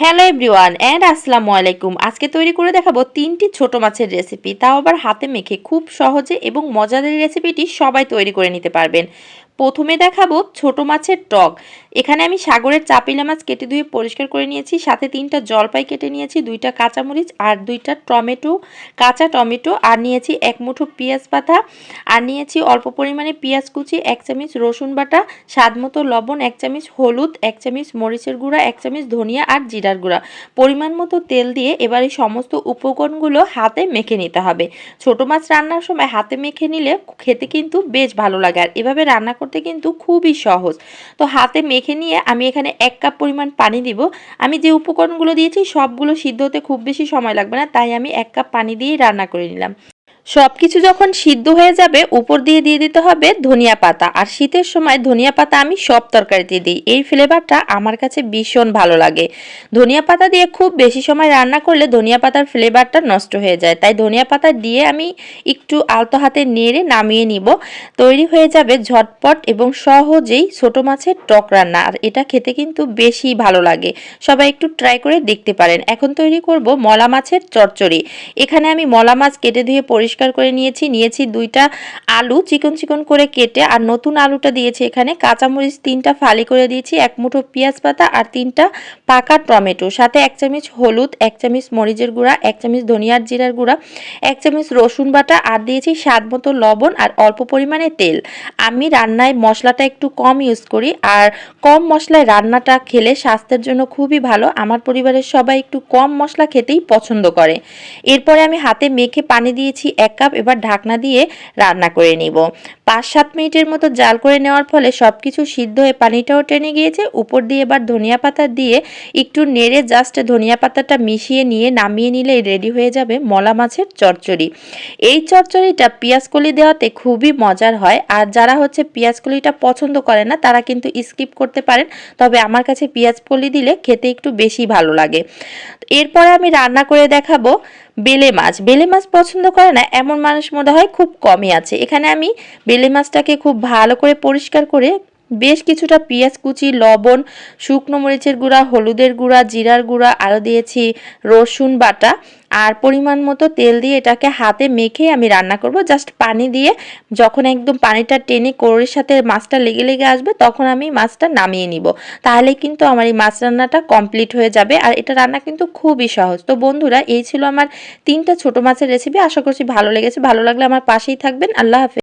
Hello everyone and আসসালামু আলাইকুম। আজকে তৈরি করে দেখাবো তিনটি ছোট মাছের রেসিপি তাও আবার হাতে মেখে খুব সহজে এবং মজাদার রেসিপিটি সবাই তৈরি করে নিতে পারবেন। প্রথমে দেখাবো ছোট মাছের টক। এখানে আমি সাগরের চাপিলা মাছ কেটে ধুয়ে পরিষ্কার করে নিয়েছি, সাথে তিনটা জলপাই কেটে নিয়েছি, দুইটা কাঁচামরিচ আর দুইটা টমেটো, কাঁচা টমেটো, আর নিয়েছি এক মুঠো পেঁয়াজ পাতা, আর নিয়েছি অল্প পরিমাণে পেঁয়াজ কুচি, এক চামচ রসুন বাটা, স্বাদ মতো লবণ, এক চামচ হলুদ, এক চামচ মরিচের গুঁড়া, এক চামচ ধনিয়া আর জিরার গুঁড়া। পরিমাণ মতো তেল দিয়ে এবার এই সমস্ত উপকরণগুলো হাতে মেখে নিতে হবে। ছোট মাছ রান্নার সময় হাতে মেখে নিলে খেতে কিন্তু বেশ ভালো লাগে, আর এভাবে রান্না কিন্তু খুবই সহজ। তো হাতে মেখে নিয়ে আমি এখানে এক কাপ পরিমাণ পানি দিব। আমি যে উপকরণগুলো দিয়েছি সবগুলো সিদ্ধ হতে খুব বেশি সময় লাগবে না, তাই আমি এক কাপ পানি দিয়েই রান্না করে নিলাম। সব কিছু যখন সিদ্ধ হয়ে যাবে, উপর দিয়ে দিয়ে দিতে হবে ধনিয়া পাতা। আর শীতের সময় ধনিয়া পাতা আমি সব তরকারিতে দিই। এই ফ্লেভারটা আমার কাছে ভীষণ ভালো লাগে। ধনিয়া পাতা দিয়ে খুব বেশি সময় রান্না করলে ধনিয়া পাতার ফ্লেভারটা নষ্ট হয়ে যায়। তাই ধনিয়া পাতা দিয়ে আমি একটু আলতো হাতে নেড়ে নামিয়ে নিব। তৈরি হয়ে যাবে ঝটপট এবং সহজেই ছোট মাছের টক রান্না। আর এটা খেতে কিন্তু বেশি ভালো লাগে। সবাই একটু ট্রাই করে দেখতে পারেন। এখন তৈরি করব মলা মাছের চচ্চড়ি। এখানে আমি মলা মাছ কেটে ধুয়ে পরিষ্কার করে নিয়েছি নিয়েছি দুইটা আলু চিকন চিকন করে কেটে আর নতুন আলুটা দিয়েছি এখানে। কাঁচামরিচ তিনটা ফালি করে দিয়েছি, এক মুঠো পেঁয়াজ পাতা আর তিনটা পাকা টমেটো। সাথে এক চামচ হলুদ, এক চামচ মরিচের গুঁড়া, এক চামচ ধনিয়ার জিরার গুঁড়া, এক চামচ রসুন বাটা আর দিয়েছি স্বাদ মতো লবণ আর অল্প পরিমাণে তেল। আমি রান্নায় মশলাটা একটু কম ইউজ করি আর কম মশলায় রান্নাটা খেলে স্বাস্থ্যের জন্য খুবই ভালো। আমার পরিবারের সবাই একটু কম মশলা খেতেই পছন্দ করে। এরপরে আমি হাতে মেখে পানি দিয়েছি এক কাপ এবার ঢাকনা দিয়ে রান্না করে নিব। পাঁচ সাত মিনিটের মতো জাল করে নেওয়ার ফলে সব কিছু সিদ্ধ হয়ে পানিটাও টেনে গিয়েছে। উপর দিয়ে এবার ধনিয়া পাতা দিয়ে একটু নেড়ে জাস্ট ধনিয়া পাতাটা মিশিয়ে নিয়ে নামিয়ে নিলে রেডি হয়ে যাবে মলা মাছের চচ্চড়ি। এই চচ্চড়িটা পেঁয়াজকলি দেওয়াতে খুবই মজার হয়। আর যারা হচ্ছে পেঁয়াজকলিটা পছন্দ করে না, তারা কিন্তু স্কিপ করতে পারেন। তবে আমার কাছে কলি দিলে খেতে একটু বেশি ভালো লাগে। এরপরে আমি রান্না করে দেখাবো বেলে মাছ। বেলে মাছ পছন্দ করে না, এমন মানুষ মনে হয় খুব কমই আছে। এখানে আমি বেলে মাছটাকে খুব ভালো করে পরিষ্কার করে বেশ কিছুটা পেঁয়াজ কুচি, লবণ, শুকনো মরিচের গুঁড়া, হলুদের গুঁড়া, জিরার গুঁড়া, আরও দিয়েছি রসুন বাটা। আর পরিমাণ মতো তেল দিয়ে এটাকে হাতে মেখে আমি রান্না করব। জাস্ট পানি দিয়ে যখন একদম পানিটা টেনে কোরের সাথে মাছটা লেগে লেগে আসবে, তখন আমি মাছটা নামিয়ে নিব। তাহলে কিন্তু আমার এই মাছ রান্নাটা কমপ্লিট হয়ে যাবে। আর এটা রান্না কিন্তু খুবই সহজ। তো বন্ধুরা, এই ছিল আমার তিনটা ছোট মাছের রেসিপি। আশা করছি ভালো লেগেছে। ভালো লাগলে আমার পাশেই থাকবেন। আল্লাহ হাফেজ।